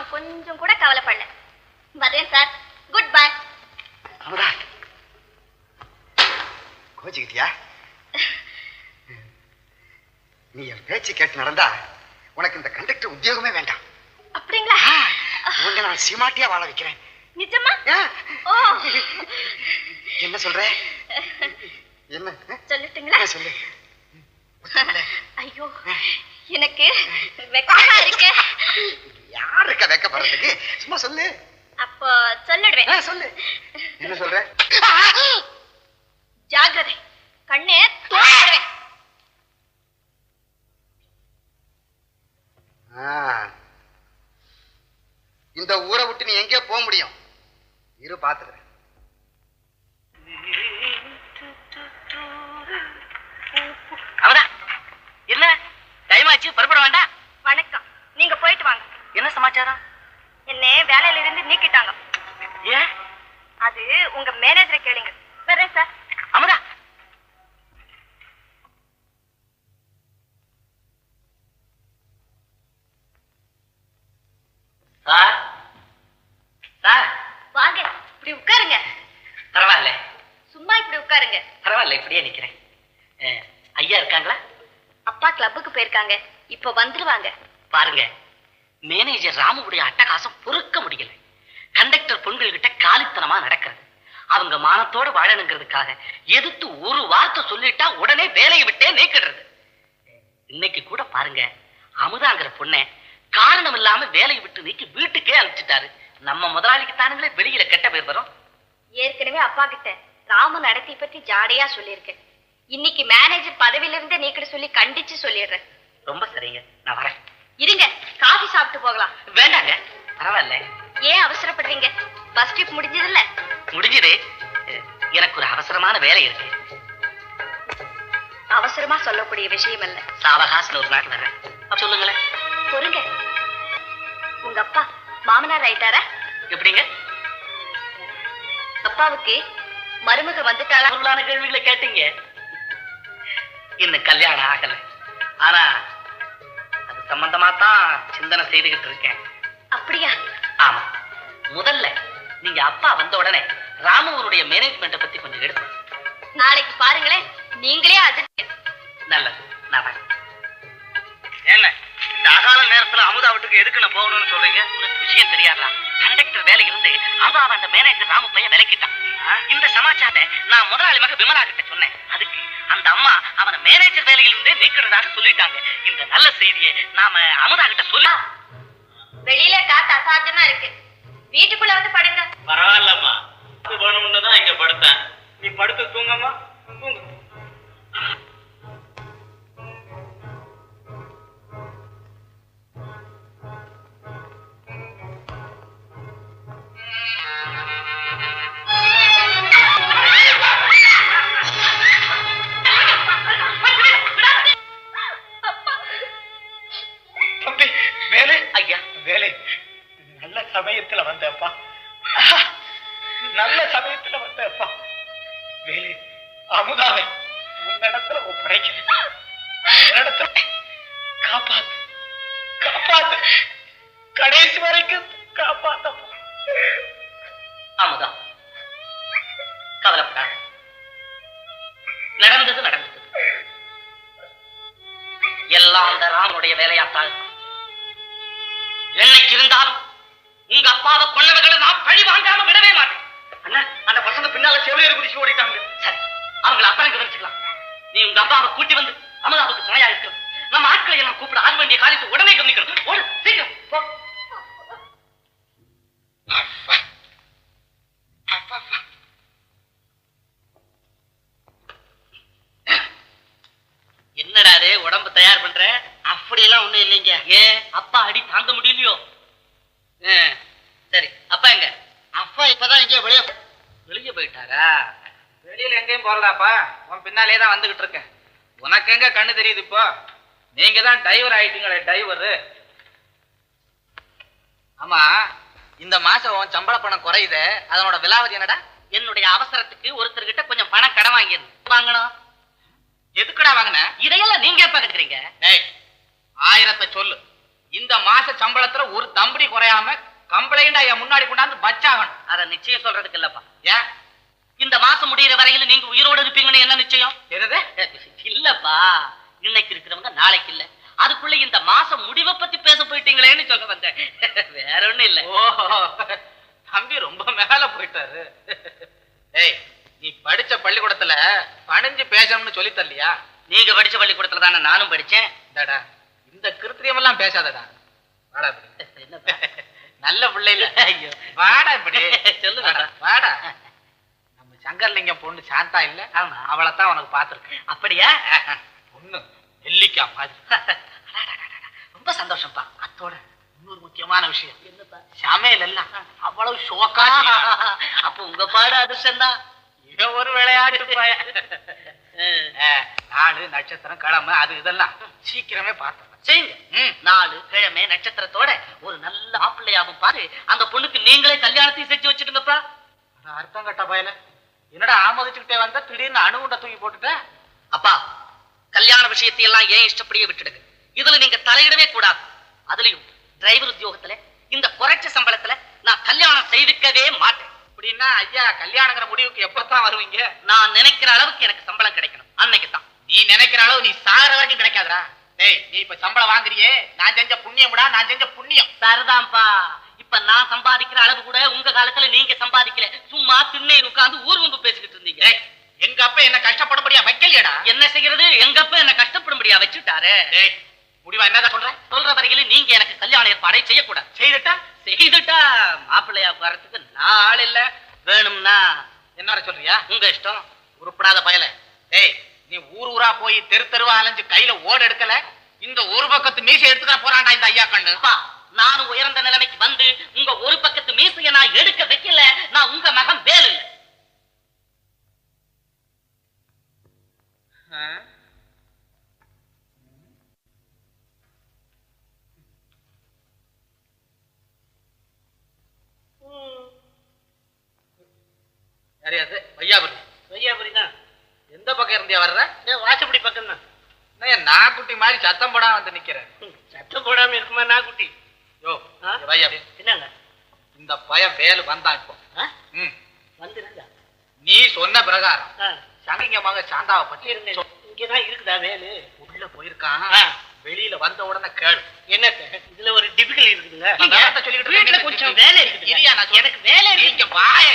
நான் கொஞ்சம் கூட கவலைப்படல. வரேன் சார் குட் பை அமுதா கோச்சிக்கிட்டியா? நீ என் பேச்சு கேட்டு நடந்தா உனக்கு இந்த கண்டக்டர் உத்தியோகமே வேண்டாம். அப்படிங்களா? உன்னை நான் சீமாட்டியா வாழ வைக்கிறேன். நிஜமா? என்ன சொல்ற? என்ன? சொல்லட்டுங்களா? சொல்லு. ஐயோ எனக்கு வெக்கமா இருக்கு. இருக்கா வைக்கப்படுறதுக்கு சும்மா சொல்லு. அப்போ சொல்லிடுவேன். சொல்லு. என்ன சொல்ற? ஜாகிரதை கண்ணே. இந்த ஊரை விட்டு நீ எங்கேயோ போக முடியும். இரு பாத்துக்கிறேன். என்ன? டைம் ஆச்சு? புறப்பட வேண்டாம்? வணக்கம். நீங்க போயிட்டு வாங்க. என்ன சமாச்சாரம்? என்ன வேலையில இருந்து நீக்கிட்டாங்க. ஏன்? அது உங்க மேனேஜரை கேளுங்க. வரேன் சார். அமுதா! சார்? சார்? வாங்க இப்படி உட்காருங்க. பரவாயில்ல. சும்மா இப்படி உட்காருங்க. பரவாயில்ல இப்படியே நிக்கிறேன். ஐயா இருக்காங்களா? அப்பா கிளப்புக்கு போயிருக்காங்க. இப்ப வந்துருவாங்க. பாருங்க மேனேஜர் ராமுடைய அட்டகாசம் பொறுக்க முடியல. கண்டக்டர் பொண்கள் கிட்ட காலித்தனமா நடக்கிறது. அவங்க மானத்தோட வாழணுங்கிறதுக்காக எதிர்த்து ஒரு வார்த்தை சொல்லிட்டா உடனே வேலையை விட்டே நீக்கிடுறது. இன்னைக்கு கூட பாருங்க அமுதாங்கிற பொண்ணை காரணம் இல்லாம வேலையை விட்டு நீக்கி வீட்டுக்கே அனுப்பிச்சிட்டாரு. நம்ம முதலாளிக்கு தானுங்களே வெளியில கெட்ட பேர் வரும். ஏற்கனவே அப்பா கிட்ட ராம நடத்தை பத்தி ஜாடையா சொல்லியிருக்கேன் இன்னைக்கு மேனேஜர் பதவியில இருந்தே நீக்கிட சொல்லி கண்டிச்சு சொல்லிடுறேன். ரொம்ப சரிங்க. நான் வரேன். இருங்க காஃபி சாப்பிட்டு போகலாம். வேண்டாங்க பரவாயில்ல. ஏன் அவசரப்படுறீங்க? பஸ் ட்ரிப் முடிஞ்சது. அஹ், எனக்கு ஒரு அவசரமான வேலை இருக்கு. அவசரமா சொல்லக்கூடிய விஷயம் அல்ல சாவகாசம் ஒரு நாள் வர்றேன். சொல்லுங்களேன். பொறுங்க. உங்க அப்பா மாமனார் ஆயிட்டாரா? எப்படிங்க? அப்பாவுக்கு மருமக வந்துட்டாளா? கேள்விகளை கேட்டீங்க. இன்னும் கல்யாணம் ஆகல. ஆனா சம்பந்தமா தான் சிந்தனை செய்துகிட்டு இருக்கேன் அப்படியா? ஆமா. முதல்ல நீங்க அப்பா வந்த உடனே ராமுவனுடைய மேனேஜ்மெண்ட்டை பத்தி கொஞ்சம் எடுத்து நாளைக்கு பாருங்களேன். நீங்களே அதிர்ச்சி நல்லது. நான் என்ன இந்த அகால நேரத்துல அமுதா வீட்டுக்கு எதுக்கு நான் போகணும்னு சொல்றீங்க? உங்களுக்கு விஷயம் தெரியாதா? கண்டக்டர் வேலை இருந்து அமுதாவை அந்த மேனேஜர் ராமு பையன் விலக்கிட்டான். இந்த சமாச்சாரத்தை நான் முதலாளி மக விமலா கிட்ட சொன்னேன். அதுக்கு அந்த அம்மா அவனை மேனேஜர் வேலையிலிருந்தே நீக்கிறதாக சொல்லிட்டாங்க. இந்த நல்ல செய்தியை நாம அமுதா கிட்ட சொல்ல. வெளியில காத்து அசாத்தியமா இருக்கு. வீட்டுக்குள்ள வந்து படுங்க. பரவாயில்லம்மா. அது வேணும்னு தான் இங்க படுத்தேன். நீ படுத்து தூங்கம்மா. தூங்கு. நடந்தது நடந்தது. எல்லாம் அந்த ராமனுடைய வேலையாத்தான். இருக்கும். என்னைக்கு இருந்தாலும் உங்க அப்பாவை கொண்டவர்களை நான் பழி வாங்காம விடவே மாட்டேன். அண்ணா அந்த பசங்க பின்னால செவிலியர் குடிச்சு ஓடிட்டாங்க. சரி அவங்களை அப்புறம் கவனிச்சுக்கலாம். நீ உங்க அப்பாவை கூட்டி வந்து அமுதாவுக்கு துணையா இருக்கணும். நம்ம ஆட்களை எல்லாம் கூப்பிட ஆக வேண்டிய காரியத்தை உடனே கவனிக்கணும். ஓடு சீக்கிரம் போ என்னடா அது உடம்பு தயார் பண்ற? அப்படியெல்லாம் ஒண்ணும் இல்லைங்க. ஏன் அப்பா அடி தாங்க முடியலையோ? சரி அப்பா எங்க? அப்பா இப்பதான் இங்கே வெளியே வெளியே போயிட்டாரா? வெளியில எங்கேயும் போறதாப்பா உன் பின்னாலே தான் வந்துகிட்டு இருக்கேன். உனக்கு எங்க கண்ணு தெரியுது இப்போ? நீங்க தான் டைவர் ஆயிட்டீங்களே டைவர் ஆமா இந்த மாசம் உன் சம்பள பணம் குறையுது. அதனோட விலாவது என்னடா? என்னுடைய அவசரத்துக்கு ஒருத்தர்கிட்ட கொஞ்சம் பணம் கடன் வாங்கியிருந்தேன் வாங்கணும். எதுக்குடா வாங்கின? இதையெல்லாம் நீங்க எப்ப கட்டுறீங்க? ஏய் ஆயிரத்தை சொல்லு. இந்த மாச சம்பளத்துல ஒரு தம்படி குறையாம கம்ப்ளைண்டா என் முன்னாடி கொண்டாந்து பச்சாகணும் அத நிச்சயம் சொல்றதுக்கு இல்லப்பா. ஏன்? இந்த மாசம் முடியிற வரையில நீங்க உயிரோடு இருப்பீங்கன்னு என்ன நிச்சயம்? என்னது? இல்லப்பா. இன்னைக்கு இருக்கிறவங்க நாளைக்கு இல்ல. அதுக்குள்ள இந்த மாசம் முடிவை பத்தி பேச போயிட்டீங்களேன்னு சொல்ல வந்தேன். வேற ஒண்ணும் இல்ல. ஓ தம்பி ரொம்ப மேல போயிட்டாரு. ஏய் நீ படிச்ச பள்ளிக்கூடத்துல பணிஞ்சு பேசணும்னு சொல்லி தரலையா? நீங்க படிச்ச பள்ளிக்கூடத்துல தானே நானும் படிச்சேன். இந்தாடா இந்த கிருத்திரியம் எல்லாம் பேசாதடா. வாடா இப்படி? நல்ல பிள்ளை இல்ல ஐயோ. வாடா இப்படி. சொல்லுங்க. வாடா, நம்ம சங்கர்லிங்கம் பொண்ணு சாந்தா இல்ல? ஆமா. அவளை தான் உனக்கு பாத்துருக்கேன் அப்படியா? பொண்ணு நெல்லிக்கா மாதிரி. ரொம்ப சந்தோஷம்ப்பா. அத்தோட இன்னொரு முக்கியமான விஷயம். என்னப்பா? சமையல் எல்லாம் அவ்வளவு ஷோக்கா. அப்ப உங்க பாடு அதிர்ஷ்டம் தான் ஒரு விளையாட்டு நாலு நட்சத்திரம் கிழமை அது இதெல்லாம் சீக்கிரமே பார்த்தேன் செய்யுங்க. நாலு கிழமை நட்சத்திரத்தோட ஒரு நல்ல மாப்பிள்ளையாவும் பாரு அந்த பொண்ணுக்கு நீங்களே கல்யாணத்தையும் செஞ்சு வச்சுடுங்கப்பா ஆனா அர்த்தம் கட்ட பயல. என்னடா ஆமோதிச்சுக்கிட்டே வந்த? திடீர்னு அணுகுண்ட தூக்கி போட்டுட்ட? அப்பா கல்யாண விஷயத்தை எல்லாம் ஏன் இஷ்டப்படியே விட்டுடுங்க? இதுல நீங்க தலையிடவே கூடாது. அதுலயும் டிரைவர் உத்தியோகத்துல இந்த குறைச்ச சம்பளத்துல நான் கல்யாணம் செய்துக்கவே மாட்டேன். அப்படின்னா ஐயா கல்யாணங்கிற முடிவுக்கு எப்பதான் வருவீங்க? நான் நினைக்கிற அளவுக்கு எனக்கு சம்பளம் கிடைக்கணும். அன்னைக்கு தான் நீ நினைக்கிற அளவு நீ சாகிற வரைக்கும் கிடைக்காதுடா. டேய் நீ இப்ப சம்பளம் வாங்குறியே? நான் செஞ்ச புண்ணியம்டா நான் செஞ்ச புண்ணியம். சரிதான்ப்பா. இப்ப நான் சம்பாதிக்கிற அளவு கூட உங்க காலத்துல நீங்க சம்பாதிக்கல. சும்மா திண்ணை உட்கார்ந்து ஊர்வம்பு பேசிக்கிட்டு இருந்தீங்க. எங்க அப்பா என்ன கஷ்டப்படும்படியா வைக்கலையடா? என்ன செய்யறது? எங்க அப்பா என்ன கஷ்டப்படும்படியா வச்சுட்டாரு. முடிவா என்னதான் சொல்ற? சொல்ற வரையில நீங்க எனக்கு கல்யாண ஏற்பாடை செய்யக்கூடாது. செய்துட்டா? செய்துட்டா மாப்பிள்ளையா வரத்துக்கு நான் ஆள் இல்ல. வேணும்னா என்ன சொல்றியா? உங்க இஷ்டம். உருப்படாத பயல. டேய் நீ ஊர் ஊரா போய் தெரு தெருவா அலைஞ்சு கையில ஓடு எடுக்கல? இந்த ஒரு பக்கத்து மீசை எடுத்துக்க போறான்டா இந்த ஐயா அப்பா நானும் உயர்ந்த நிலைமைக்கு வந்து உங்க ஒரு பக்கத்து மீசைய நான் எடுக்க வைக்கல. நான் உங்க மகன் வேலு இல்ல. யாரையாது வையாபுரி வையாபுரி. தான் எந்த பக்கம் இருந்தியா வர்ற? வாசப்படி பக்கம் தான் நான் நாக்குட்டி மாதிரி சத்தம் போடாம வந்து நிக்கிறேன் சத்தம் போடாம இருக்குமா நாக்குட்டி? யோ? வையாபுரி. என்னங்க? இந்த பையன் வேலு வந்தான் இப்போ. வந்துருங்க நீ சொன்ன பிரகாரம். ஆ, சங்கிங்க மக சாந்தாவை பத்தி இருந்தேன். இங்கதான் இருக்குதா வேலு? உள்ள போயிருக்கான். வெளியில வந்த உடனே கேளு. என்னத்த இதுல ஒரு டிபிக்கல் இருக்குதுங்க இருக்கேன். கொஞ்சம் வேலை இருக்குது. எனக்கு வேலை இருக்கு வாயை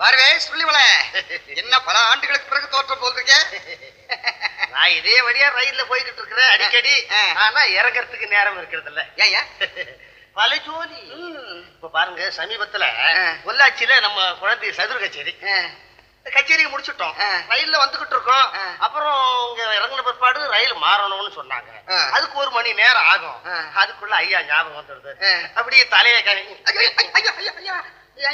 பார்வே சொல்லிவள என்ன பல ஆண்டுகளுக்கு பிறகு தோற்றம் போல்றீங்க நான் இதே வழியா ரயில்ல போய்கிட்டு இருக்கிறேன் அடிக்கடி. ஆனா இறங்கறதுக்கு நேரம் இருக்கிறது இல்ல ஏன்? பல ஜோலி இப்ப பாருங்க சமீபத்துல. பொள்ளாச்சியில நம்ம குழந்தை சதுர கச்சேரி கச்சேரியை முடிச்சிட்டோம். ரயில்ல வந்துகிட்டு இருக்கோம். அப்புறம் இங்க இறங்கின பிற்பாடு ரயில் மாறணும்னு சொன்னாங்க. அதுக்கு ஒரு மணி நேரம் ஆகும். அதுக்குள்ள ஐயா ஞாபகம் வந்துடுது. அப்படியே தலையை ஐயோ,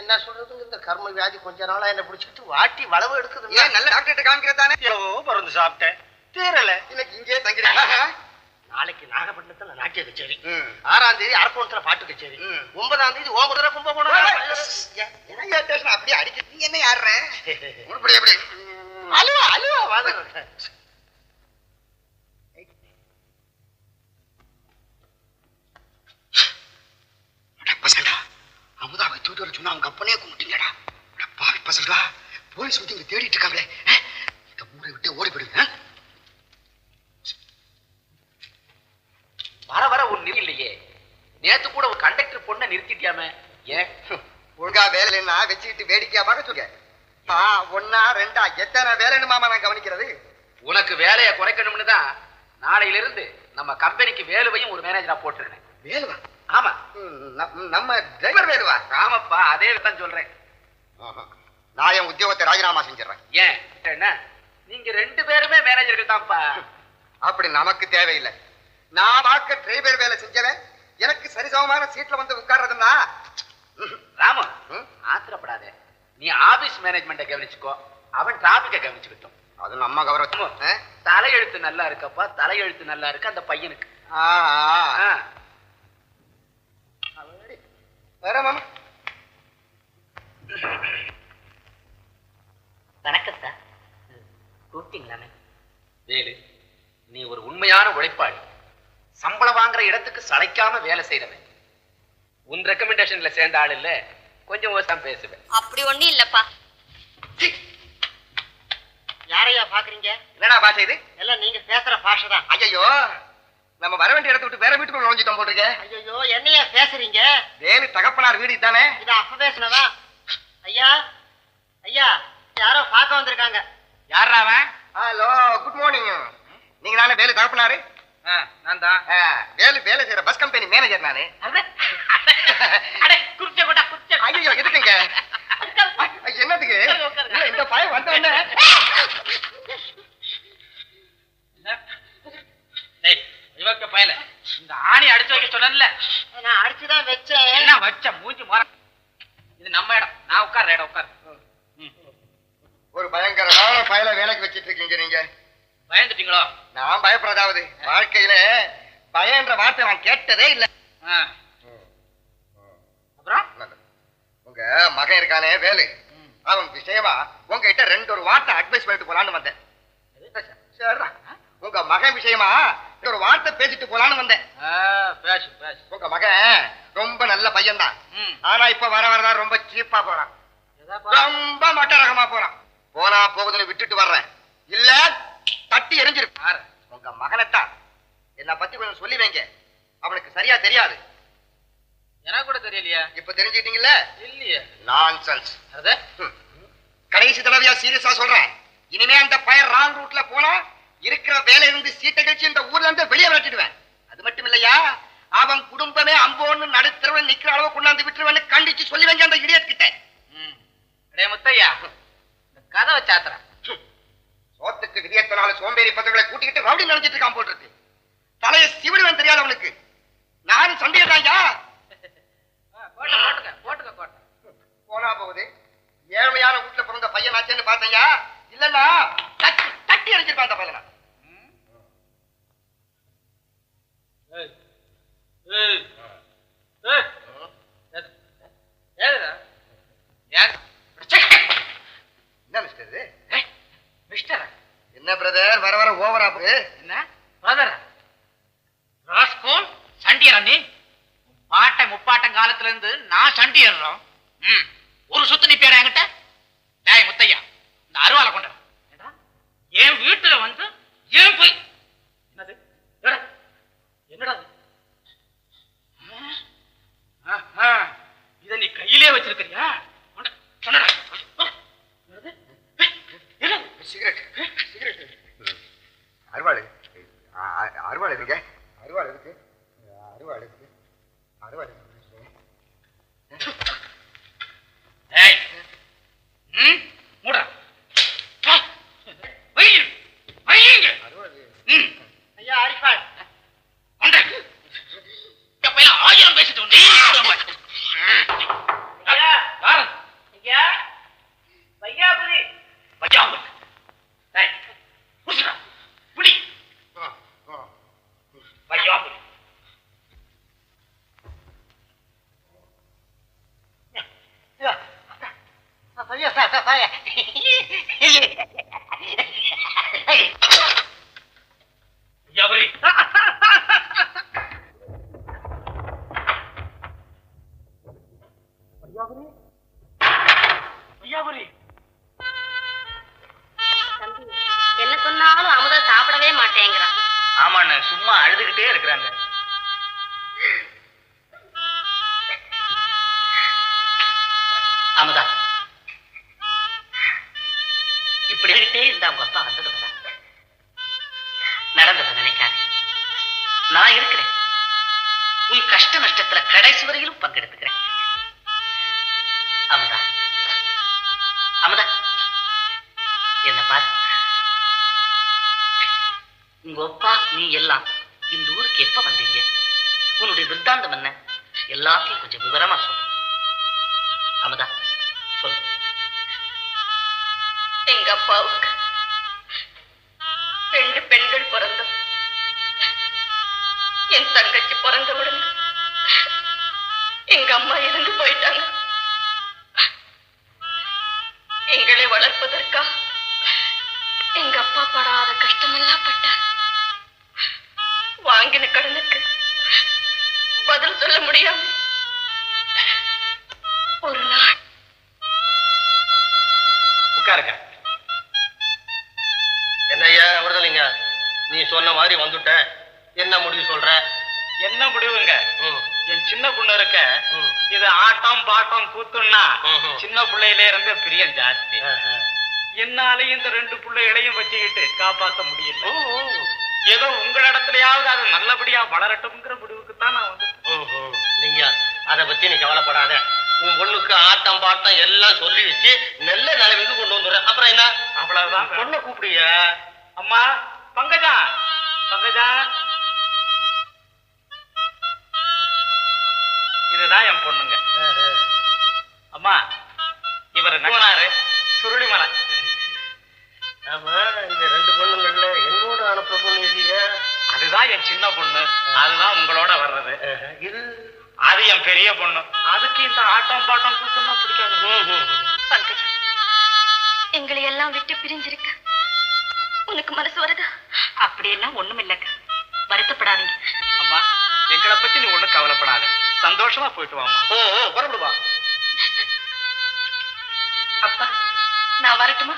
என்ன சொல்றது இந்த கர்ம வியாதி கொஞ்ச நாளா என்ன பிடிச்சிட்டு வாட்டி வளவு எடுக்குது நல்ல டாக்டர்கிட்ட காமிக்கிறது தானே எவ்வளவோ மருந்து சாப்பிட்டேன். தீரல இன்னைக்கு இங்கே தங்கிறீங்க நாளைக்கு நாகப்பட்டினத்துல நாட்டிய கச்சேரி. ஆறாம் தேதி அரக்கோணத்துல பாட்டு கச்சேரி. ஒன்பதாம் தேதி ஓமதுரை கும்பகோணம். என்ன ஸ்டேஷன் அப்படியே அடிக்க. நீ என்ன யாருற? உருப்படி எப்படி? அலுவா அலுவா வாதம் பசங்கடா அமுதாவை தூட்டு வர சொன்னா அவங்க அப்பனே கும்பிட்டீங்கடா. பாவி பசங்கடா போலீஸ் வந்து இங்க தேடிட்டு இருக்காங்களே. இந்த ஊரை விட்டு ஓடி போயிடுங்க அஹ். வர வர ஒரு நிலை இல்லையே நேத்து கூட ஒரு கண்டக்டர் ஏன்? ஒழுங்கா வேலைன்னா வச்சுக்கிட்டு வேடிக்கையா பார்க்க ஒன்னா ரெண்டா எத்தனை வேலைன்னு மாமா நான் கவனிக்கிறது? உனக்கு வேலையை குறைக்கணும்னு தான் நாளையில இருந்து நம்ம கம்பெனிக்கு வேலுவையும் ஒரு மேனேஜரா போட்டிருக்கேன். வேலுவா? ஆமா. ம், நம்- நம்ம டிரைவர் வேலுவா? ஆமாப்பா அதே தான் சொல்றேன். நான் என் உத்தியோகத்தை ராஜினாமா செஞ்சிடறேன். ஏன்? என்ன? நீங்க ரெண்டு பேருமே மேனேஜர்கள் தான்ப்பா. அப்படி நமக்கு தேவையில்லை. நான் பார்க்க டிரைவர் வேலை செஞ்சவன் எனக்கு சரிசமமான சீட்ல வந்து உட்கார்றதுன்னா? ராமு ஆத்திரப்படாத. நீ ஆபீஸ் மேனேஜ்மெண்ட்டை கவனிச்சுக்கோ. அவன் டிராபிக்க கவனிச்சுக்கிட்டோம். அது நம்ம கௌரவம் தலையெழுத்து நல்லா இருக்கப்பா தலையெழுத்து நல்லா இருக்கு அந்த பையனுக்கு. வேற மாமா. வணக்கத்தா வேலு நீ ஒரு உண்மையான உழைப்பாளி. வர மாமா அளவுக்கு சளைக்காம வேலை செய்யறவன் உன் ரெக்கமெண்டேஷன்ல சேர்ந்த ஆள் இல்ல கொஞ்சம் ஓசாம பேசுவேன். அப்படி ஒண்ணும் இல்லப்பா. யாரையா பாக்குறீங்க? என்னடா பாஷை இது? எல்லாம் நீங்க பேசுற பாஷை தான் ஐயோ நம்ம வர வேண்டிய இடத்த விட்டு வேற வீட்டுக்குள்ள நுழைஞ்சிட்டோம் போட்டுருக்க ஐயோ என்னையா பேசுறீங்க? வேலு தகப்பனார் வீடு தானே இது அப்ப பேசுனதா? ஐயா ஐயா யாரோ பார்க்க வந்திருக்காங்க. யாரா அவன்? ஹலோ குட் மார்னிங் நீங்க தானே வேலு தகப்பனாரு? நான் தான் ஆ, வேலு வேலை செய்யற பஸ் கம்பெனி மேனேஜர் நானு. அட குறிச்ச கொண்டா குறிச்ச ஐயோ எதுக்குங்க? ஐ, என்னதுக்கு? இல்ல, இந்த பையன் வந்த இவக்க பயல. இந்த ஆணி அடிச்சு வைக்க சொன்னேன்ல. நான் அடிச்சுதான் வச்சேன். என்ன வச்ச மூஞ்சி மோர இது நம்ம இடம் நான் உட்கார்ற இடம் உட்கார் ஒரு பயங்கரமான பயல வேலைக்கு வச்சிட்டு இருக்கீங்க நீங்க பயந்துட்டீங்களோ நான் பயப்படுறதாவது வாழ்க்கையில பயன்ற வார்த்தை நான் கேட்டதே இல்ல. அப்புறம்? உங்க மகன் இருக்கானே வேலு. அவன் விஷயமா உங்ககிட்ட ரெண்டு ஒரு வார்த்தை அட்வைஸ் பண்ணிட்டு போலான்னு வந்தேன். சரிடா. உங்க மகன் விஷயமா ஒரு வார்த்தை பேசிட்டு போலான்னு வந்தேன். பேசு பேசு. உங்க மகன் ரொம்ப நல்ல பையன்தான். ம். ஆனா இப்ப வர வரதான் ரொம்ப சீப்பா போறான். ரொம்ப மட்ட ரகமா போறான். போனா போகுதுன்னு விட்டுட்டு வர்றேன். இல்ல தட்டி எரிஞ்சிருக்கும் யாரு? உங்க மகனைத்தான் என்ன பத்தி கொஞ்சம் சொல்லி வைங்க அவனுக்கு சரியா தெரியாது. எனக்கு கூட தெரியலையா? இப்ப தெரிஞ்சுக்கிட்டீங்கல்ல? இல்லையே. நான்சென்ஸ் அது கடைசி தடவையா சீரியஸா சொல்றேன். இனிமே அந்த பையன் ராங் ரூட்ல போனா இருக்கிற வேலை இருந்து சீட்டை கழிச்சு இந்த ஊர்ல இருந்து வெளியே விரட்டிடுவேன். அது மட்டும் இல்லையா? அவன் குடும்பமே அம்போன்னு நடுத்தரவன் நிக்கிற அளவு கொண்டாந்து விட்டுருவேன்னு கண்டிச்சு சொல்லி வைங்க அந்த இடியட் கிட்ட. முத்தையா. இந்த கதவை சாத்துறேன் சோத்துக்கு விதியத்தனால சோம்பேறி பசங்களை கூட்டிக்கிட்டு ரவுடி நினைச்சிட்டு இருக்கான் போல் இருக்கு. தலையை சிவிடுவேன் தெரியாது அவனுக்கு. நானும் கோட்டை போனா போகுது. ஏழ்மையான வீட்டுல பிறந்த பையன் ஆச்சேன்னு பார்த்தையா இல்லன்னா தட்டி தட்டி அடிச்சிருப்பான் அந்த பையனை. ஏய் ஏய் ஏது? ஏதுடா ஏன் என்ன மிஸ்டர் இது ஏய் மிஸ்டர் என்ன பிரதர் வர வர ஓவரா போகுது என்ன பிரதர் ராஸ்கோல் சண்டியரா நீ பாட்டை முப்பாட்டம் காலத்துல இருந்து நான் சண்டியர்றோம் ம் ஒரு சுத்து நிப்பியாடா என்கிட்ட டேய் முத்தையா இந்த அருவாலை கொண்ட என் வீட்டுல வந்து ஏன் போய் என்னது எடா, என்னடா இது? ஆ, ஆஹா, இத நீ கையிலே வச்சிருக்கிறியா கொண்டா, கொண்டடா. என்னது? ஏய், என்னது? சிகரெட் சிகரெட் அருவாள் அ- அ- அருவாள் இருக்கு அருவாள் இருக்கு அருவாள் இருக்கு அருவாள் இருக்கு ஏய் ம் மூடா ஆ, வை வைங்க அருவாள் ம் ஐயா அரிப்பாள் கொண்டா எப்பையெல்லாம் ஆயிரம் பேசிட்டு வந்து ஐயா யாரு ஐயா வையாபுரி வையாமல் ஏய் புடிச்சுடா புடி ஆ, ஆ. வையாமல் ஐயா sir sir sir Vaiyapuri Vaiyapuri தம்பி என்ன சொன்னாலும் அமுதா சாப்பிடவே மாட்டேங்கிறான். ஆமாண்ண சும்மா அழுதுகிட்டே இருக்கிறாங்க. அமுதா. அழுதுகிட்டே இருந்தா உங்க அப்பா வந்தது நடந்ததை நினைக்காத. நான் இருக்கிறேன். உன் கஷ்ட நஷ்டத்துல கடைசி வரையிலும் பங்கெடுத்துக்கிறேன். அமுதா. அமுதா. என்ன பாரு. உங்க அப்பா நீ எல்லாம் இந்த ஊருக்கு எப்ப வந்தீங்க? உன்னுடைய விருத்தாந்தம் என்ன? எல்லாத்தையும் கொஞ்சம் விவரமா சொல்லு. அமுதா. எங்க அப்பாவுக்கு ரெண்டு பெண்கள் பிறந்தோம் என் தங்கச்சி பிறந்த உடனே எங்க அம்மா இறந்து போயிட்டாங்க. எங்களை வளர்ப்பதற்கா எங்க அப்பா படாத கஷ்டமெல்லாம் பட்டார். வாங்கின கடனுக்கு பதில் சொல்ல முடியாம சொன்ன மாதிரி வந்துட்ட என்ன முடிவு சொல்ற? என்ன முடிவுங்க? என் சின்ன பொண்ணு இருக்க. இது ஆட்டம் பாட்டம் கூத்துன்னா. சின்ன பிள்ளையில இருந்தே பிரியம் ஜாஸ்தி. என்னாலையும் இந்த ரெண்டு பிள்ளைகளையும் வச்சுக்கிட்டு காப்பாத்த முடியல. ஏதோ உங்களிடத்துலயாவது அது நல்லபடியா வளரட்டும்ங்கிற முடிவுக்கு தான் நான் வந்து. இல்லைங்க அத பத்தி நீ கவலைப்படாத. உன் பொண்ணுக்கு ஆட்டம் பாட்டம் எல்லாம் சொல்லி வச்சு நல்ல நிலைமைக்கு கொண்டு வந்துடுறேன். அப்புறம் என்ன? அவ்வளவுதான். பொண்ணை கூப்பிடுங்க அம்மா பங்கஜா. பங்கஜா? இதுதான் என் பொண்ணுங்க. அம்மா இவர் நகனாரு சுருளிமலை. ஆமா இந்த ரெண்டு பொண்ணுங்கள்ல என்னோட பொண்ணு இருக்கீங்க அதுதான் என் சின்ன பொண்ணு. அதுதான் உங்களோட வர்றது. இது? அது என் பெரிய பொண்ணு. அதுக்கு இந்த ஆட்டம் பாட்டம் பிடிக்காது. பங்கஜம் எங்களை எல்லாம் விட்டு பிரிஞ்சிருக்க. உனக்கு மனசு வருதா? அப்படியெல்லாம் ஒண்ணும் இல்லக்கா வருத்தப்படாதீங்க. அம்மா எங்களை பத்தி நீ ஒண்ணும் கவலைப்படாத. சந்தோஷமா போயிட்டு வாமா ஓ ஓ, புறப்படுவா. அப்பா நான் வரட்டுமா?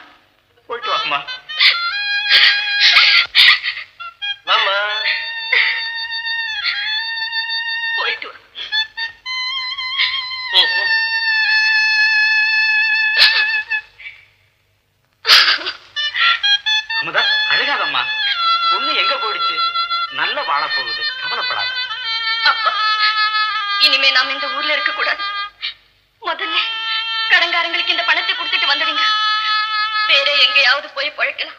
போயிட்டு வாமா மாமா இனிமே நாம இந்த ஊர்ல இருக்க கூடாது. முதல்ல கடங்காரங்களுக்கு இந்த பணத்தை கொடுத்துட்டு வந்துடுங்க. வேற எங்கேயாவது போய் பழைக்கலாம்.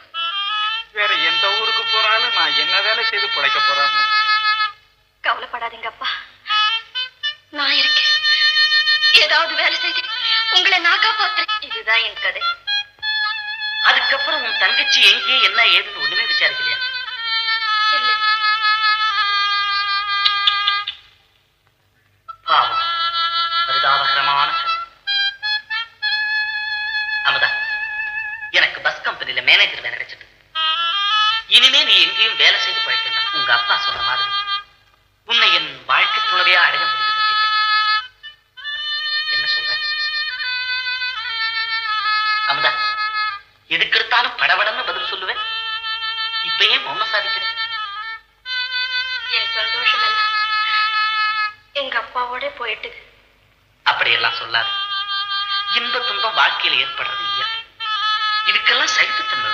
வேற எந்த ஊருக்கு போறாலும் நான் என்ன வேலை செய்து பிழைக்க போறேன்? கவலைப்படாதீங்க அப்பா. நான் இருக்கேன். ஏதாவது வேலை செய்து உங்களை நான் காப்பாத்துறேன். இதுதான் என் கதை. அதுக்கப்புறம் உன் தங்கச்சி எங்கே என்ன ஏதுன்னு ஒண்ணுமே விசாரிக்கலையா? இல்லை. சொன்ன மாதிரி உன்னை என் வாழ்க்கை துணைவையா அடைய கட்டிட்டேன் என்ன சொல்ற? அமுதா எதுக்கெடுத்தாலும் படபடன்னு பதில் சொல்லுவேன். இப்ப ஏன் மௌனம் சாதிக்கிறேன். என் சந்தோஷம் எங்க அப்பாவோட போயிட்டு. அப்படியெல்லாம் சொல்லாது. இன்ப துன்பம் வாழ்க்கையில் ஏற்படுறது இயற்கை. இதுக்கெல்லாம் சகிப்புத்தன்மை வேணும்.